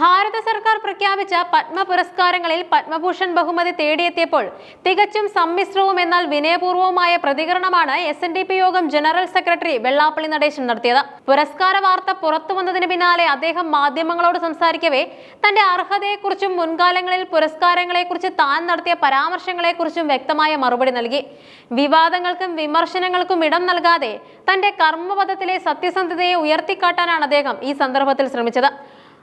ഭാരത സർക്കാർ പ്രഖ്യാപിച്ച പത്മ പുരസ്കാരങ്ങളിൽ പത്മഭൂഷൺ ബഹുമതി തേടിയെത്തിയപ്പോൾ തികച്ചും സമ്മിശ്രവും എന്നാൽ വിനയപൂർവവുമായ പ്രതികരണമാണ് എസ് എൻ ഡി പി യോഗം ജനറൽ സെക്രട്ടറി വെള്ളാപ്പള്ളി നടേശൻ നടത്തിയത്. പുരസ്കാര വാർത്ത പുറത്തു വന്നതിന് പിന്നാലെ അദ്ദേഹം മാധ്യമങ്ങളോട് സംസാരിക്കവേ തന്റെ അർഹതയെക്കുറിച്ചും മുൻകാലങ്ങളിൽ പുരസ്കാരങ്ങളെക്കുറിച്ച് താൻ നടത്തിയ പരാമർശങ്ങളെക്കുറിച്ചും വ്യക്തമായ മറുപടി നൽകി. വിവാദങ്ങൾക്കും വിമർശനങ്ങൾക്കും ഇടം നൽകാതെ തന്റെ കർമ്മപഥത്തിലെ സത്യസന്ധതയെ ഉയർത്തിക്കാട്ടാനാണ് അദ്ദേഹം ഈ സന്ദർഭത്തിൽ ശ്രമിച്ചത്.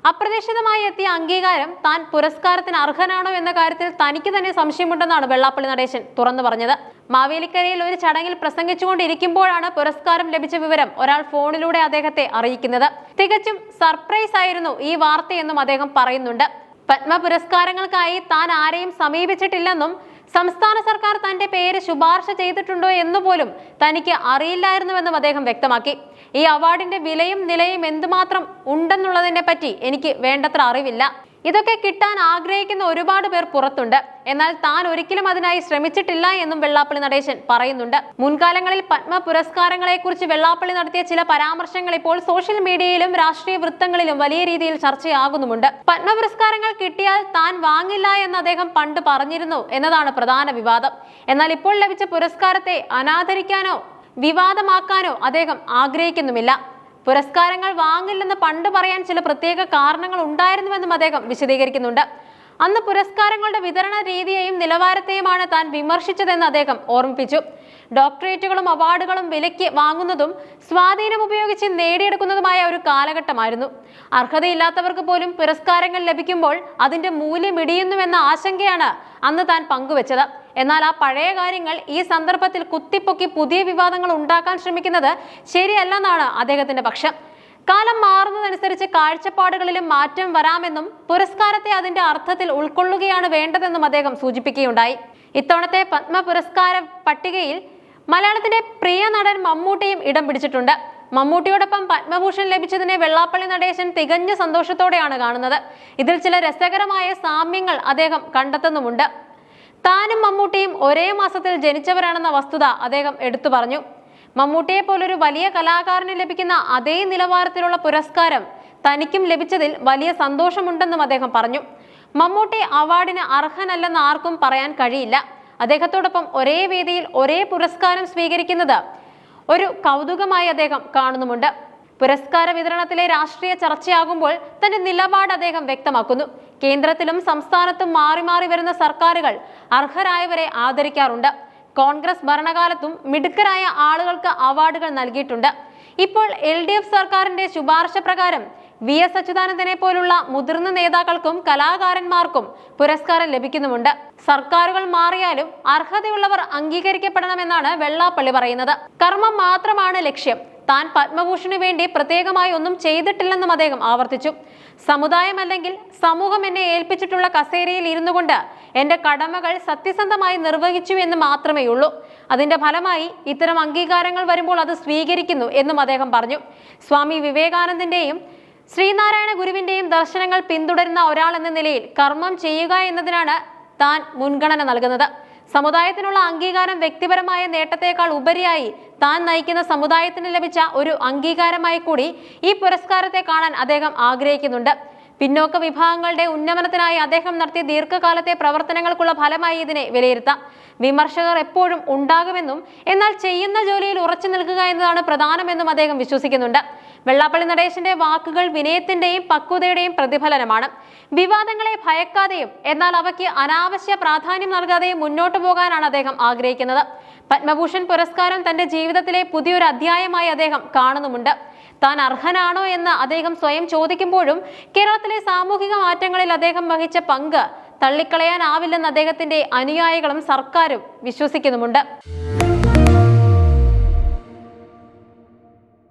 അപ്രതീക്ഷിതമായി എത്തിയ അംഗീകാരം താൻ പുരസ്കാരത്തിന് അർഹനാണോ എന്ന കാര്യത്തിൽ തനിക്ക് തന്നെ സംശയമുണ്ടെന്നാണ് വെള്ളാപ്പള്ളി നടേശൻ തുറന്നു പറഞ്ഞത്. മാവേലിക്കരയിൽ ഒരു ചടങ്ങിൽ പ്രസംഗിച്ചുകൊണ്ടിരിക്കുമ്പോഴാണ് പുരസ്കാരം ലഭിച്ച വിവരം ഒരാൾ ഫോണിലൂടെ അദ്ദേഹത്തെ അറിയിക്കുന്നത്. തികച്ചും സർപ്രൈസ് ആയിരുന്നു ഈ വാർത്തയെന്നും അദ്ദേഹം പറയുന്നുണ്ട്. പത്മ പുരസ്കാരങ്ങൾക്കായി താൻ ആരെയും സമീപിച്ചിട്ടില്ലെന്നും സംസ്ഥാന സർക്കാർ തന്റെ പേര് ശുപാർശ ചെയ്തിട്ടുണ്ടോ എന്നുപോലും തനിക്ക് അറിയില്ലായിരുന്നുവെന്നും അദ്ദേഹം വ്യക്തമാക്കി. ഈ അവാർഡിന്റെ വിലയും നിലയും എന്തുമാത്രം ഉണ്ടെന്നുള്ളതിനെ പറ്റി എനിക്ക് വേണ്ടത്ര അറിവില്ല. ഇതൊക്കെ കിട്ടാൻ ആഗ്രഹിക്കുന്ന ഒരുപാട് പേർ പുറത്തുണ്ട്. എന്നാൽ താൻ ഒരിക്കലും അതിനായി ശ്രമിച്ചിട്ടില്ല എന്നും വെള്ളാപ്പള്ളി നടേശൻ പറയുന്നുണ്ട്. മുൻകാലങ്ങളിൽ പത്മ പുരസ്കാരങ്ങളെ കുറിച്ച് വെള്ളാപ്പള്ളി നടത്തിയ ചില പരാമർശങ്ങൾ ഇപ്പോൾ സോഷ്യൽ മീഡിയയിലും രാഷ്ട്രീയ വൃത്തങ്ങളിലും വലിയ രീതിയിൽ ചർച്ചയാകുന്നുമുണ്ട്. പത്മ പുരസ്കാരങ്ങൾ കിട്ടിയാൽ താൻ വാങ്ങില്ല എന്ന് അദ്ദേഹം പണ്ട് പറഞ്ഞിരുന്നു എന്നതാണ് പ്രധാന വിവാദം. എന്നാൽ ഇപ്പോൾ ലഭിച്ച പുരസ്കാരത്തെ അനാദരിക്കാനോ വിവാദമാക്കാനോ അദ്ദേഹം ആഗ്രഹിക്കുന്നുമില്ല. പുരസ്കാരങ്ങൾ വാങ്ങില്ലെന്ന് പണ്ട് പറയാൻ ചില പ്രത്യേക കാരണങ്ങൾ ഉണ്ടായിരുന്നുവെന്നും അദ്ദേഹം വിശദീകരിക്കുന്നുണ്ട്. അന്ന് പുരസ്കാരങ്ങളുടെ വിതരണ രീതിയെയും നിലവാരത്തെയുമാണ് താൻ വിമർശിച്ചതെന്ന് അദ്ദേഹം ഓർമ്മിപ്പിച്ചു. ഡോക്ടറേറ്റുകളും അവാർഡുകളും വിലയ്ക്ക് വാങ്ങുന്നതും സ്വാധീനം ഉപയോഗിച്ച് നേടിയെടുക്കുന്നതുമായ ഒരു കാലഘട്ടമായിരുന്നു. അർഹതയില്ലാത്തവർക്ക് പോലും പുരസ്കാരങ്ങൾ ലഭിക്കുമ്പോൾ അതിന്റെ മൂല്യം ഇടിയുന്നുവെന്ന ആശങ്കയാണ് അന്ന് താൻ പങ്കുവച്ചത്. എന്നാൽ ആ പഴയ കാര്യങ്ങൾ ഈ സന്ദർഭത്തിൽ കുത്തിപ്പൊക്കി പുതിയ വിവാദങ്ങൾ ഉണ്ടാക്കാൻ ശ്രമിക്കുന്നത് ശരിയല്ലെന്നാണ് അദ്ദേഹത്തിന്റെ പക്ഷം. കാലം മാറുന്നതനുസരിച്ച് കാഴ്ചപ്പാടുകളിലും മാറ്റം വരാമെന്നും പുരസ്കാരത്തെ അതിന്റെ അർത്ഥത്തിൽ ഉൾക്കൊള്ളുകയാണ് വേണ്ടതെന്നും അദ്ദേഹം സൂചിപ്പിക്കുകയുണ്ടായി. ഇത്തവണത്തെ പത്മ പുരസ്കാര പട്ടികയിൽ മലയാളത്തിന്റെ പ്രിയ നടൻ മമ്മൂട്ടിയും ഇടം പിടിച്ചിട്ടുണ്ട്. മമ്മൂട്ടിയോടൊപ്പം പത്മഭൂഷൺ ലഭിച്ചതിനെ വെള്ളാപ്പള്ളി നടേശൻ തികഞ്ഞ സന്തോഷത്തോടെയാണ് കാണുന്നത്. ഇതിൽ ചില രസകരമായ സാമ്യങ്ങൾ അദ്ദേഹം കണ്ടെത്തുന്നുമുണ്ട്. താനും മമ്മൂട്ടിയും ഒരേ മാസത്തിൽ ജനിച്ചവരാണെന്ന വസ്തുത അദ്ദേഹം എടുത്തു പറഞ്ഞു. മമ്മൂട്ടിയെ പോലൊരു വലിയ കലാകാരന് ലഭിക്കുന്ന അതേ നിലവാരത്തിലുള്ള പുരസ്കാരം തനിക്കും ലഭിച്ചതിൽ വലിയ സന്തോഷമുണ്ടെന്നും അദ്ദേഹം പറഞ്ഞു. മമ്മൂട്ടി അവാർഡിന് അർഹനല്ലെന്ന് ആർക്കും പറയാൻ കഴിയില്ല. അദ്ദേഹത്തോടൊപ്പം ഒരേ വേദിയിൽ ഒരേ പുരസ്കാരം സ്വീകരിക്കുന്നത് ഒരു കൗതുകമായി അദ്ദേഹം കാണുന്നുമുണ്ട്. പുരസ്കാര വിതരണത്തിലെ രാഷ്ട്രീയ ചർച്ചയാകുമ്പോൾ തന്റെ നിലപാട് അദ്ദേഹം വ്യക്തമാക്കുന്നു. കേന്ദ്രത്തിലും സംസ്ഥാനത്തും മാറി മാറി വരുന്ന സർക്കാരുകൾ അർഹരായവരെ ആദരിക്കാറുണ്ട്. കോൺഗ്രസ് ഭരണകാലത്തും മിടുക്കരായ ആളുകൾക്ക് അവാർഡുകൾ നൽകിയിട്ടുണ്ട്. ഇപ്പോൾ എൽ ഡി എഫ് സർക്കാരിന്റെ ശുപാർശ പ്രകാരം വി എസ് അച്യുതാനന്ദനെ പോലുള്ള മുതിർന്ന നേതാക്കൾക്കും കലാകാരന്മാർക്കും പുരസ്കാരം ലഭിക്കുന്നുമുണ്ട്. സർക്കാരുകൾ മാറിയാലും അർഹതയുള്ളവർ അംഗീകരിക്കപ്പെടണമെന്നാണ് വെള്ളാപ്പള്ളി പറയുന്നത്. കർമ്മം മാത്രമാണ് ലക്ഷ്യം. താൻ പത്മഭൂഷണു വേണ്ടി പ്രത്യേകമായി ഒന്നും ചെയ്തിട്ടില്ലെന്നും അദ്ദേഹം ആവർത്തിച്ചു. സമുദായം അല്ലെങ്കിൽ സമൂഹം എന്നെ ഏൽപ്പിച്ചിട്ടുള്ള കസേരയിൽ ഇരുന്നു കൊണ്ട് എന്റെ കടമകൾ സത്യസന്ധമായി നിർവഹിച്ചു എന്ന് മാത്രമേയുള്ളൂ. അതിന്റെ ഫലമായി ഇത്തരം അംഗീകാരങ്ങൾ വരുമ്പോൾ അത് സ്വീകരിക്കുന്നു എന്നും അദ്ദേഹം പറഞ്ഞു. സ്വാമി വിവേകാനന്ദന്റെയും ശ്രീനാരായണ ഗുരുവിന്റെയും ദർശനങ്ങൾ പിന്തുടരുന്ന ഒരാൾ എന്ന നിലയിൽ കർമ്മം ചെയ്യുക എന്നതിനാണ് താൻ മുൻഗണന നൽകുന്നത്. സമുദായത്തിനുള്ള അംഗീകാരം വ്യക്തിപരമായ നേട്ടത്തെക്കാൾ ഉപരിയായി താൻ നയിക്കുന്ന സമുദായത്തിന് ലഭിച്ച ഒരു അംഗീകാരമായി കൂടി ഈ പുരസ്കാരത്തെ കാണാൻ അദ്ദേഹം ആഗ്രഹിക്കുന്നുണ്ട്. പിന്നോക്ക വിഭാഗങ്ങളുടെ ഉന്നമനത്തിനായി അദ്ദേഹം നടത്തിയ ദീർഘകാലത്തെ പ്രവർത്തനങ്ങൾക്കുള്ള ഫലമായി ഇതിനെ വിലയിരുത്താം. വിമർശകർ എപ്പോഴും ഉണ്ടാകുമെന്നും എന്നാൽ ചെയ്യുന്ന ജോലിയിൽ ഉറച്ചു നിൽക്കുക എന്നതാണ് പ്രധാനമെന്നും അദ്ദേഹം വിശ്വസിക്കുന്നുണ്ട്. വെള്ളാപ്പള്ളി നടേശന്റെ വാക്കുകൾ വിനയത്തിന്റെയും പക്വതയുടെയും പ്രതിഫലനമാണ്. വിവാദങ്ങളെ ഭയക്കാതെയും എന്നാൽ അവയ്ക്ക് അനാവശ്യ പ്രാധാന്യം നൽകാതെയും മുന്നോട്ടു പോകാനാണ് അദ്ദേഹം ആഗ്രഹിക്കുന്നത്. പത്മഭൂഷൺ പുരസ്കാരം തന്റെ ജീവിതത്തിലെ പുതിയൊരു അധ്യായമായി അദ്ദേഹം കാണുന്നുമുണ്ട്. താൻ അർഹനാണോ എന്ന് അദ്ദേഹം സ്വയം ചോദിക്കുമ്പോഴും കേരളത്തിലെ സാമൂഹിക മാറ്റങ്ങളിൽ അദ്ദേഹം വഹിച്ച പങ്ക് തള്ളിക്കളയാനാവില്ലെന്ന് അദ്ദേഹത്തിന്റെ അനുയായികളും സർക്കാരും വിശ്വസിക്കുന്നുമുണ്ട്.